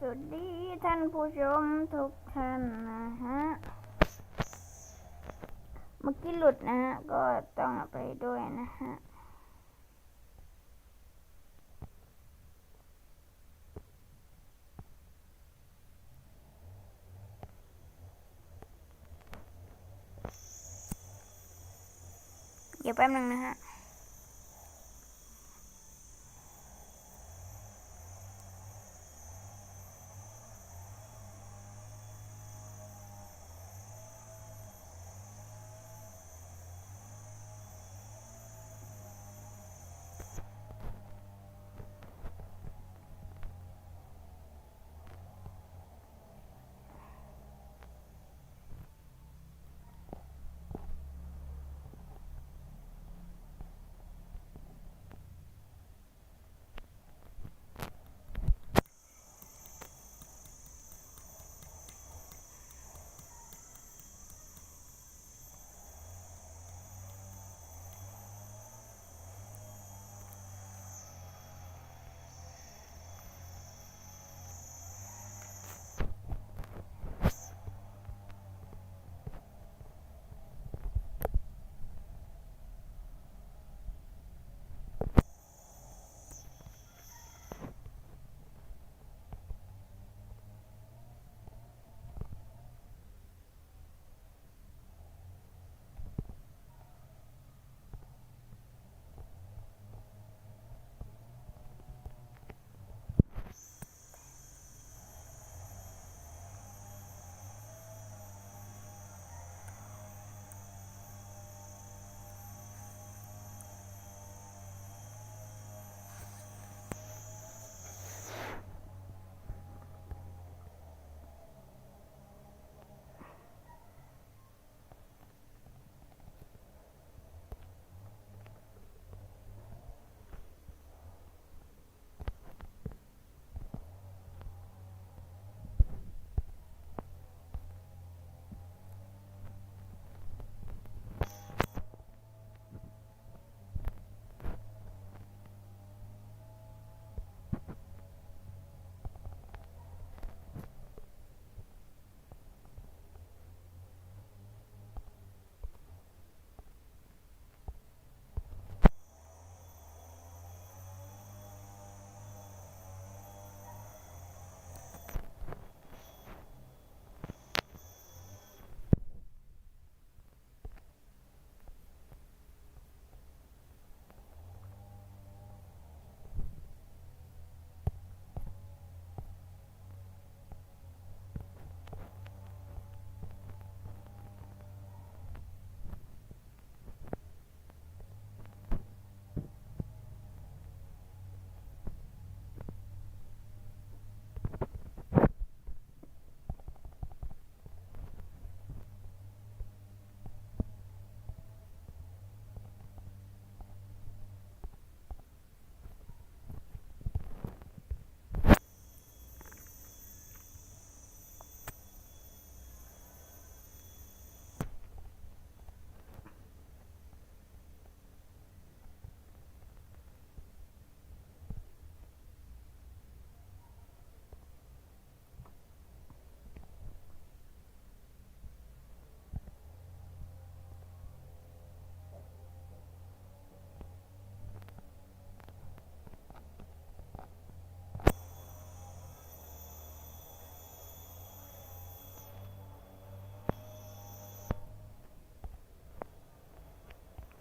สวัสดีท่านผู้ชมทุกท่านนะฮะ เมื่อกี้หลุดนะฮะ ก็ต้องไปด้วยนะฮะเดี๋ยวแป๊บนึงนะฮะ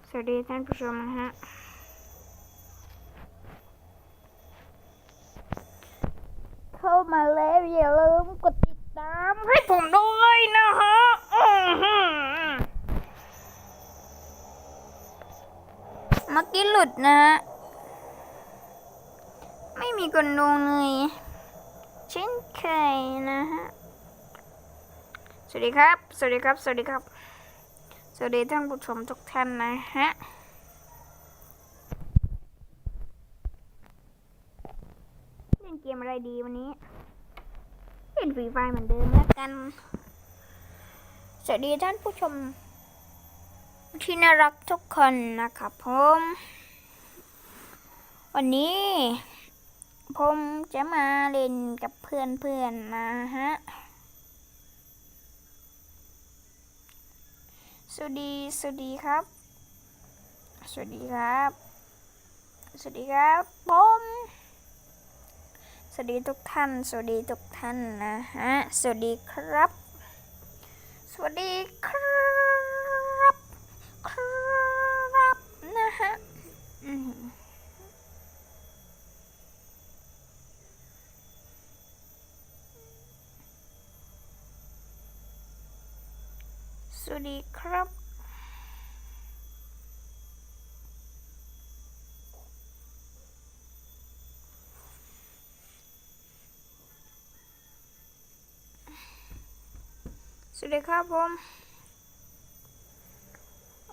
สวัสดีท่านผู้ชมนะฮะ เข้ามาแล้วอย่าลืมกดติดตามให้ผมด้วยนะฮะเมื่อกี้หลุดนะฮะ ไม่มีคนดูเลยเช่นเคยนะฮะ สวัสดีครับ สวัสดีครับ สวัสดีครับ สวัสดีท่านผู้ชมทุก ท่านนะฮะเล่นเกมอะไรดีวันนี้เล่นฟรีไฟเหมือนเดิมแล้วกัน สวัสดีท่านผู้ชม ที่น่ารักทุกคนนะครับผมวันนี้ ผมจะมาเล่นกับเพื่อนเพื่อนๆนะฮะ สวัสดี สวัสดีครับ สวัสดีครับ สวัสดีครับผมสวัสดีทุกท่าน สวัสดีทุกท่านนะฮะ สวัสดีครับ สวัสดีครับ ครับนะฮะอืมส วัสดีครับสวัสดีครับผม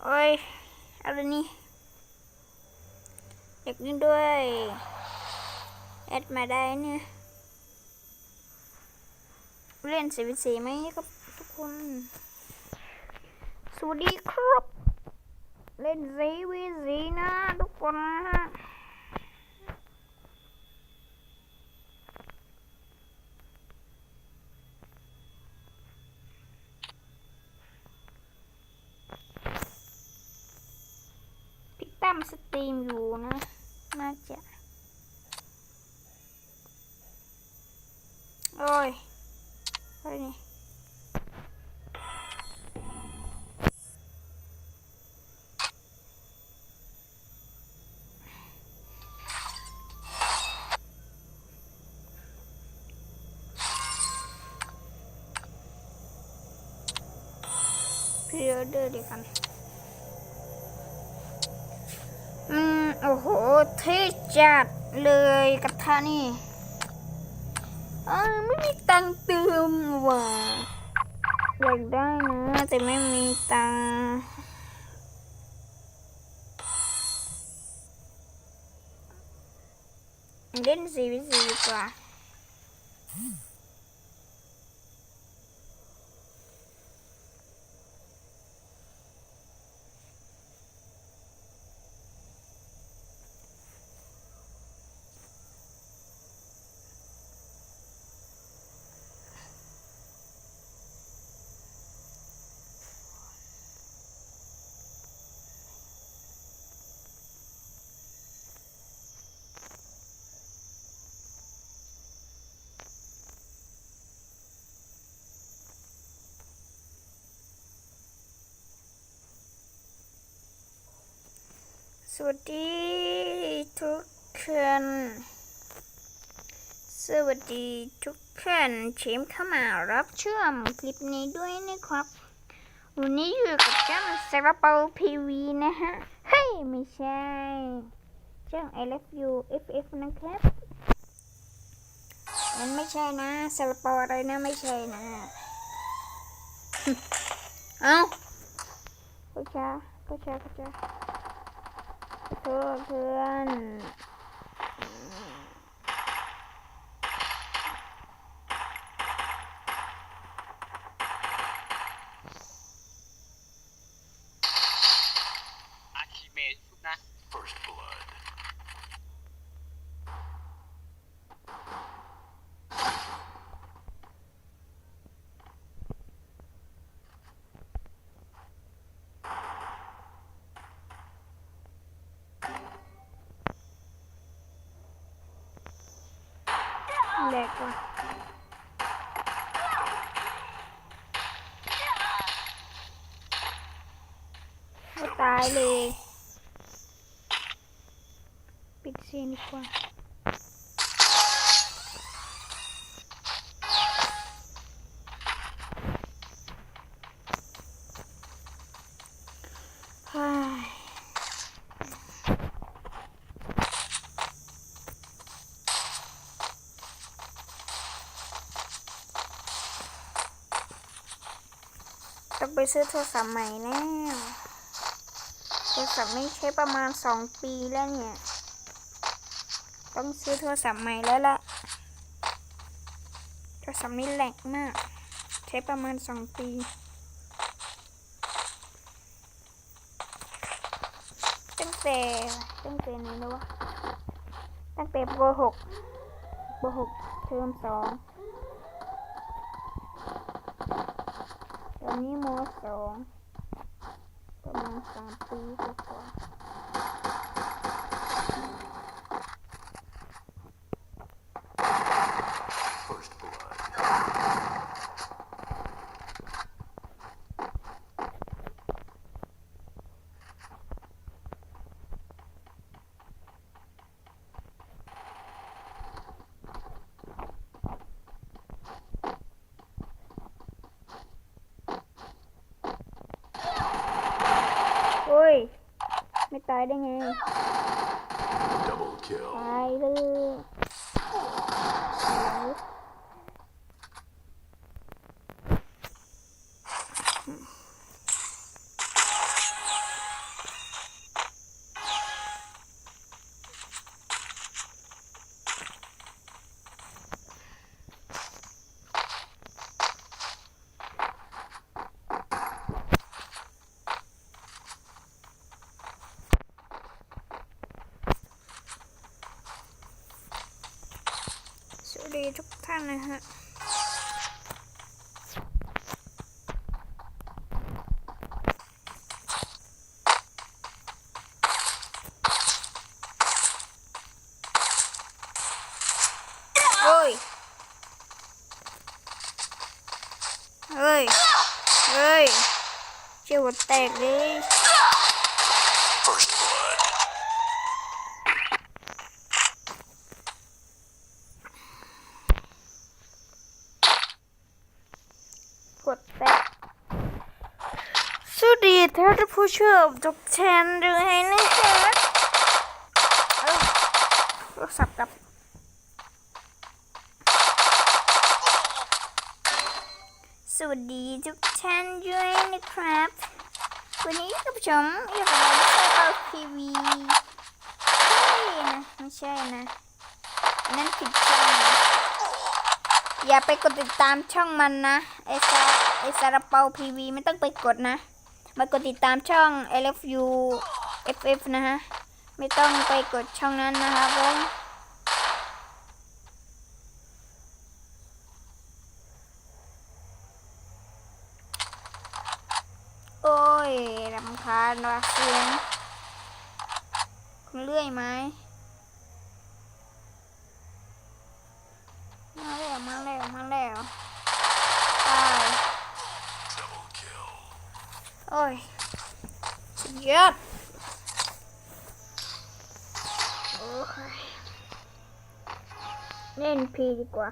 โอ้ยอะไรนี่อยากเล่นด้วยแอดมาได้เนี่ยเล่นสีวิสีไหมครับทุกคน สวัสดีครับ เล่นซีวีซีนะทุกคนนะฮะพี่ตั้มสตรีมอยู่นะ น่าจะ โอ้ยอะไรนี่ เดอเดอร์ดีกันอืมโอ้โหเท่จัดเลยกระทะนี่เออไม่มีตังเติมว่ะอยากได้นะแต่ไม่มีตังค์เล่นสีวิสีดีกว่า สวัสดีทุกคนสวัสดีทุกคนเชมเข้ามารับชมคลิปนี้ด้วยนะครับวันนี้อยู่กับช่องซาราเปาพีวีนะฮะ เฮ้ย ไม่ใช่ช่อง I love you FF นะครับ มันไม่ใช่นะซาราเปาอะไรนะไม่ใช่นะ เอ้าก็ช้าก็ช้าก็ช้า เพื่อน เล็กว่ะไม่ตายเลย ปิดเสียงดีกว่า ซื้อโทรศัพท์ใหม่แล้วโทรศัพท์ไม่ใช้ประมาณสองปีแล้วเนี่ย ต้องซื้อโทรศัพท์ใหม่แล้วล่ะ โทรศัพท์นี้แหลกมาก ใช้ประมาณสองปีตั้งแต่ตั้งแต่ไหนี้แล้ววะตั้งแต่ปหกหกเทอมสอง ตอนนี้มสองประมาณสามปีกว่าๆ First blood. โอ้ย ไม่ตายได้ไง Double kill. กท่านนะฮะเฮ้ย เฮ้ย เฮ้ยเจ้าหัวแตกเลย First blood. กดแตะสวัสดีท่านผู้ชมทุกท่านด้วยนะฮะเอ้าโทรศัพท์กับสวัสดีทุกท่านด้วยนะครับ วันนี้ท่านผู้ชมอยู่กับเราที่เอาทีวีไม่ใช่นะไม่ใช่นะอันนั้นผิดช่องนะอย่าไปกดติดตามช่องมันนะไอซาไอซาลาเปาพีวีไม่ต้องไปกดนะ มากดติดตามช่อง LFU FF นะฮะ ไม่ต้องไปกดช่องนั้นนะครับผมโอ้ยรำคาญว่ะเสียงเลื่อยไหม มาแล้วมาแล้วมาแล้วตาย Double kill. โอ้ยสุดยอดโอ้ยเล่นพีดีกว่า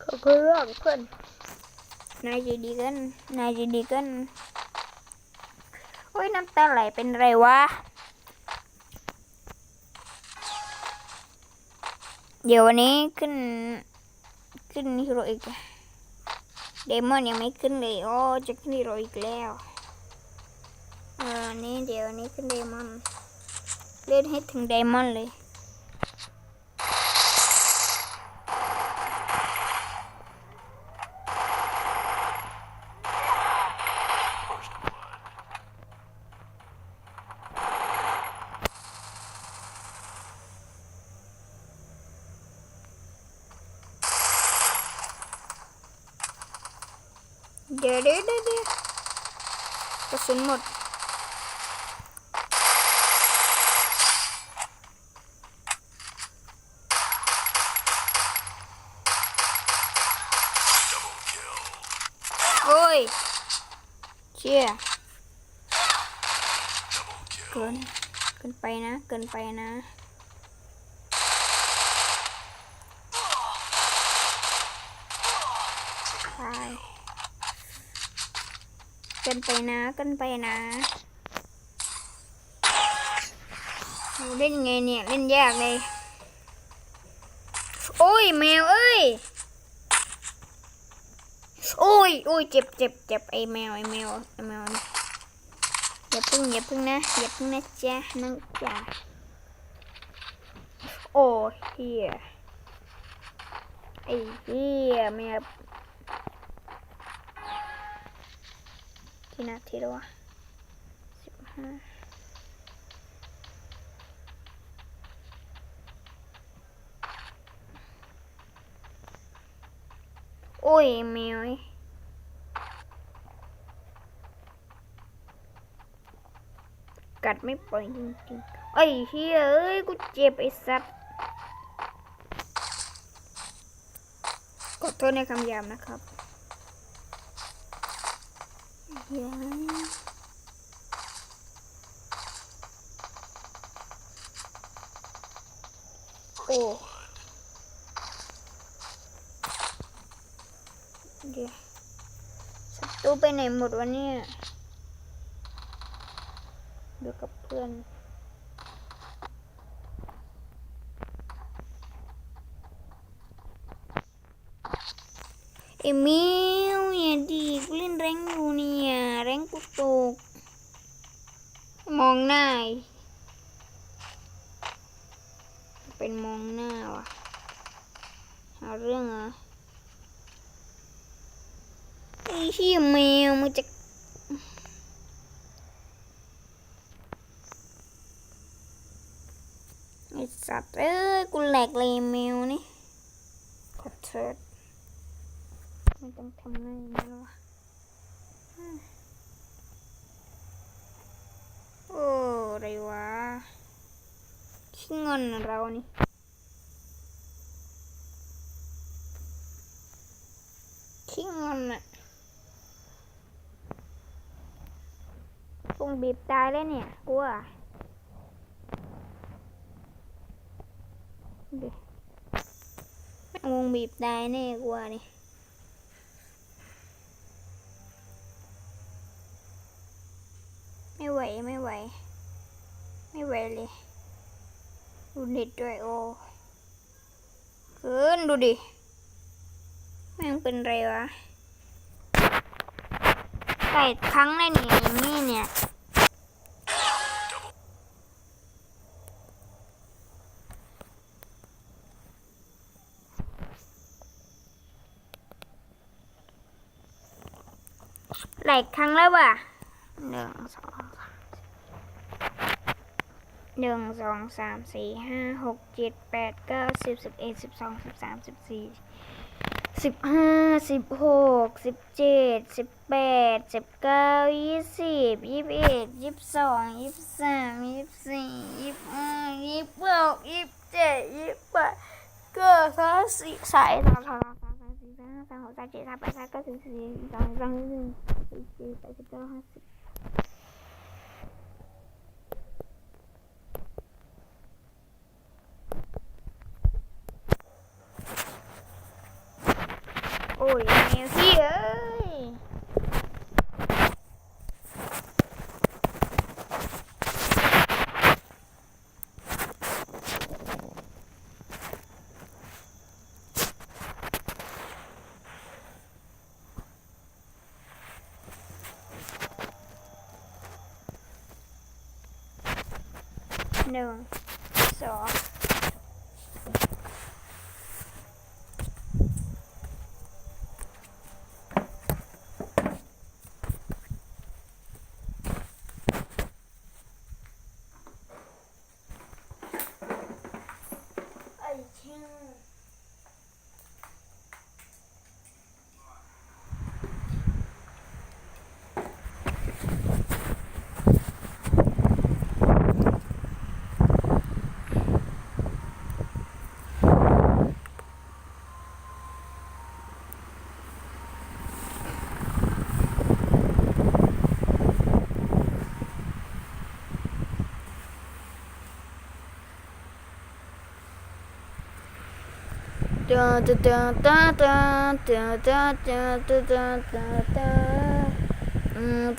เขาเพื่อนเพื่อนนายจะดีกันนายจะดีกันโอ้ยน้ำตาไหลเป็นไรวะ เดี๋ยววันนี้ขึ้น ขึ้นฮีโร่อีกเดมอนยังไม่ขึ้นเลยโอ้จะขึ้นฮีโร่อีกแล้วเออนี่เดี๋ยวนี้ขึ้นเดมอนเล่นให้ถึงเดมอนเลย First blood. เดี๋ยวเดี๋ยวเดี๋ยวเดี๋ยวกระสุนหมด Double kill. โอ้ย เชี่ยเกิน เกินไปนะ เกินไปนะตายเกินไปนะ เกินไปนะเล่นไงเนี่ย เล่นยากเลย โอ้ย แมวเอ้ย โอ้ยโอ้ยเจ็บเจ็บเจ็บไอแมวไอแมวไอแมวนี่อย่าพึ่งอย่าพึ่งนะอย่าพึ่งนะจ๊ะน้องจ๋าโอ้เฮียไอเฮียแมว กี่นาทีแล้ววะสิบห้า อ้ยแมวเอ้กัดไม่ปล่อยจริงๆไอ้เฮียเอ้ยกูเจ็บไอ้สัตว์ขอโทษในคำยาบนะครับเฮียโอ้เดี๋ยวศัตรูไปไหมดวะเนี่ยอยู่กับเพื่อนเอมิลอย่าดีกูเล่นแรงอยู่เนี่ยแรงกูตก มองหน้าเป็นมองหน้าว่ะหาเรื่องเหรอ่ะไอ้เหี้ยแมวมึงจะไอ้สัตว์เอ้ยกูแหลกเลยแมวนี่ขอโทษไม่ต้องทำง่ายนะวะอืมโอ้อะไรวะขี้เงินเรานี่ขี้เงินอะคง บีบตายแล้วเนี่ย กลัวดิวงบีบตายแน่กลัวนี่ไม่ไหว ไม่ไหว ไม่ไหวเลยดูเน็ตด้วยโอ้เกินดูดิแม่งเป็นไรวะไก่ครั้งเลยเนี่ยนี่เนี่ย หลายครั้งแล้วว่ะหนึ่งสองสามหนึ่งสองสามสี่ห้าหกเจ็ดแปดเก้าสิบสิบเอ็ดสิบสองสิบสามสิบสี่สิบห้าสิบหกสิบเจ็ดสิบแปดสิบเก้ายี่สิบยี่สิบเอ็ดยี่สิบสองยี่สิบสามยี่สิบสี่ยี่สิบห้ายี่สิบหกยี่สิบเจ็ดยี่สิบแปดเก้าสามสี่สายสามสาม 一张三火三姐，他把他各种事情找一张任一些白色交换纸。Oh. no. So. 음,